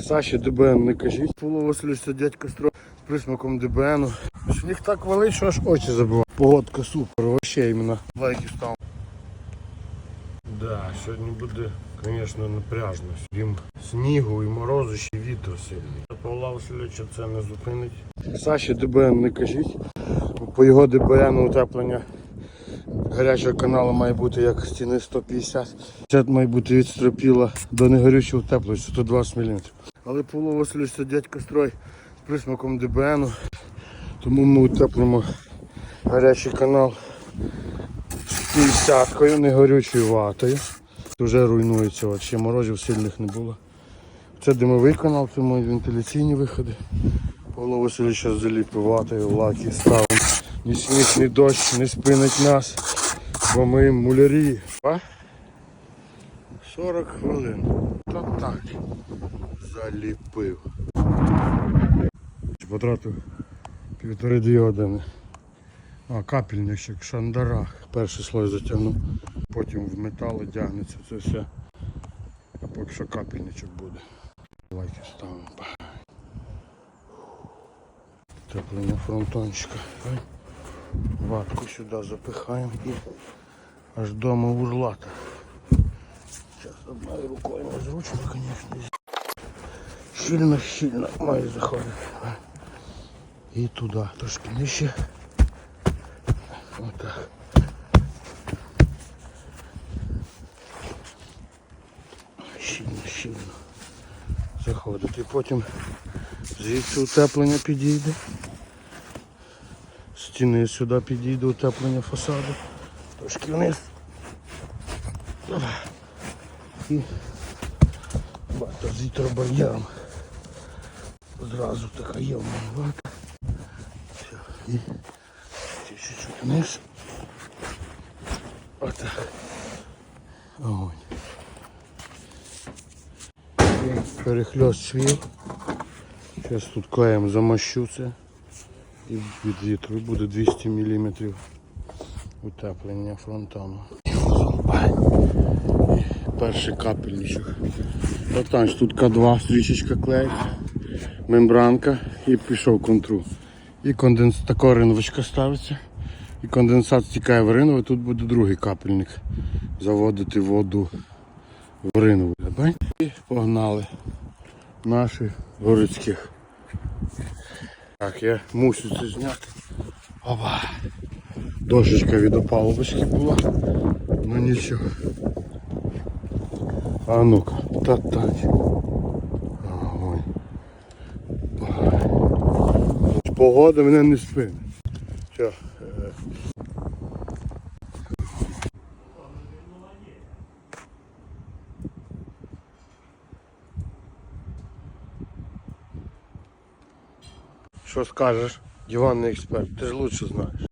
Саші ДБН не кажіть. Павло Васильович це дядько стро з присмаком ДБНу. Сніг так валить, що аж очі забиває. Погодка супер, вообще іменно. Лайки став. Да, сьогодні буде, звісно, напряжно. Крім снігу і морозу, ще вітер сильний. Павла Васильовича це не зупинить. Саші ДБН не кажіть. По його ДБН утеплення гарячого каналу має бути як стіни 150. Це має бути від стропіла до негорючого теплої 120 мм. Але це дядько строй з присмаком ДБНу. Тому ми утеплимо гарячий канал з 50-кою, негорючою ватою. Вже руйнується, ще морозів сильних не було. Це димовий канал, це мої вентиляційні виходи. Павло Васильович зараз заліпив ватою, лаки ставимо. Ні сніг, ні дощ не спинить нас, бо ми мулярі. А? 40 хвилин. Та так. Заліпив. Потратив півтори-дві години. А, капельничок, шандарах. Перший слой затягнув, потім в метал одягнеться це все. А поки що капельничок буде. Лайки ставимо. Теплення фронтончика. Ватку сюди запихаємо і аж дома урлата. Зараз одною рукою незручно, звісно. Щільно, щільно має заходити. І туди, трошки нижче. Отак. Щільно, щільно заходить. І потім звідси утеплення підійде. Стіни сюди підійде утеплення фасаду. Трошки вниз. І вата з вітробар'єром. Зразу така є в вата. І ще чуть-чуть вниз. Отак. Огонь. Перехльост швів. Зараз тут клеєм замощу це. І від вітру буде 200 мм утеплення фронтону. Перший капельничок. Отак, тут К2 стрічечка клеїть, мембранка і пішов контру. І конденс... така ринвочка ставиться. І конденсат стікає в ринву, і тут буде другий капельник. Заводити воду в ринву. І погнали наші городських. Так, я мусю це зняти. Опа. Дошечка від опалубочки була. Ну нічого. А ну-ка, та-тать. Погода мене не спине. Все. Що скажеш, диванний експерт, ти ж лучше знаєш.